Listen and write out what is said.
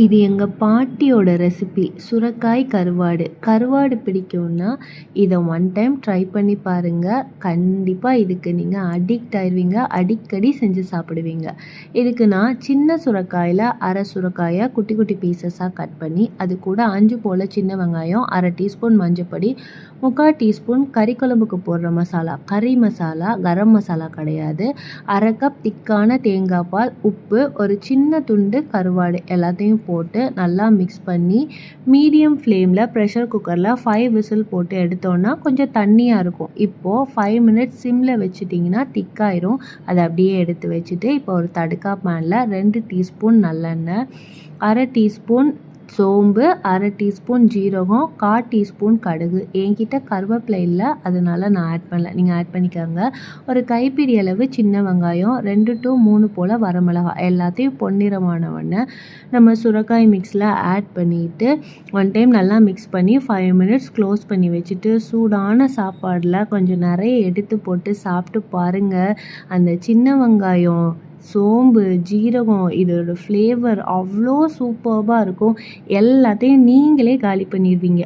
இது எங்கள் பாட்டியோட ரெசிபி சுரக்காய் கருவாடு. கருவாடு பிடிக்கும்னா இதை ஒன் டைம் ட்ரை பண்ணி பாருங்கள் கண்டிப்பாக இதுக்கு நீங்கள் அடிக்ட் ஆயிடுவீங்க அடிக்கடி செஞ்சு சாப்பிடுவீங்க. இதுக்கு நான் சின்ன சுரக்காயில் அரை சுரக்காயை குட்டி குட்டி பீசஸாக கட் பண்ணி அது கூட அஞ்சு போல் சின்ன வெங்காயம் அரை டீஸ்பூன் மஞ்சப்பொடி முக்கால் டீஸ்பூன் கறி குழம்புக்கு போடுற மசாலா. கறி மசாலா கரம் மசாலா கிடையாது. அரை கப் திக்கான தேங்காய் பால் உப்பு ஒரு சின்ன துண்டு கருவாடு. எல்லாத்தையும் போட்டு நல்லா மிக்ஸ் பண்ணி மீடியம் ஃப்ளேமில் ப்ரெஷர் குக்கரில் ஃபைவ் விசில் போட்டு எடுத்தோன்னா கொஞ்சம் தண்ணியாக இருக்கும். இப்போது ஃபைவ் மினிட்ஸ் சிம்மில் வச்சுட்டிங்கன்னா திக்காயிரும். அதை அப்படியே எடுத்து வச்சுட்டு இப்போ ஒரு தடுக்கா பேனில் ரெண்டு டீஸ்பூன் நல்லெண்ணெய் அரை டீஸ்பூன் சோம்பு அரை டீஸ்பூன் ஜீரகம் கால் டீஸ்பூன் கடுகு. என்கிட்ட கருவேப்பிலை இல்லை அதனால் நான் ஆட் பண்ணல. நீங்கள் ஆட் பண்ணிக்கோங்க. ஒரு கைப்பிடி அளவு சின்ன வெங்காயம் ரெண்டு டு மூணு போல் வரமிளகாய். எல்லாத்தையும் பொன்னிறமான ஒன்று நம்ம சுரக்காய் மிக்ஸில் ஆட் பண்ணிவிட்டு ஒன் டைம் நல்லா மிக்ஸ் பண்ணி ஃபைவ் மினிட்ஸ் க்ளோஸ் பண்ணி வச்சுட்டு சூடான சாப்பாடில் கொஞ்சம் நிறைய எடுத்து போட்டு சாப்பிட்டு பாருங்கள் அந்த சின்ன வெங்காயம் சோம்பு ஜீரகம் இதோட ஃப்ளேவர் அவ்வளோ சூப்பர்பாக இருக்கும். எல்லாத்தையும் நீங்களே காலி பண்ணிடுவீங்க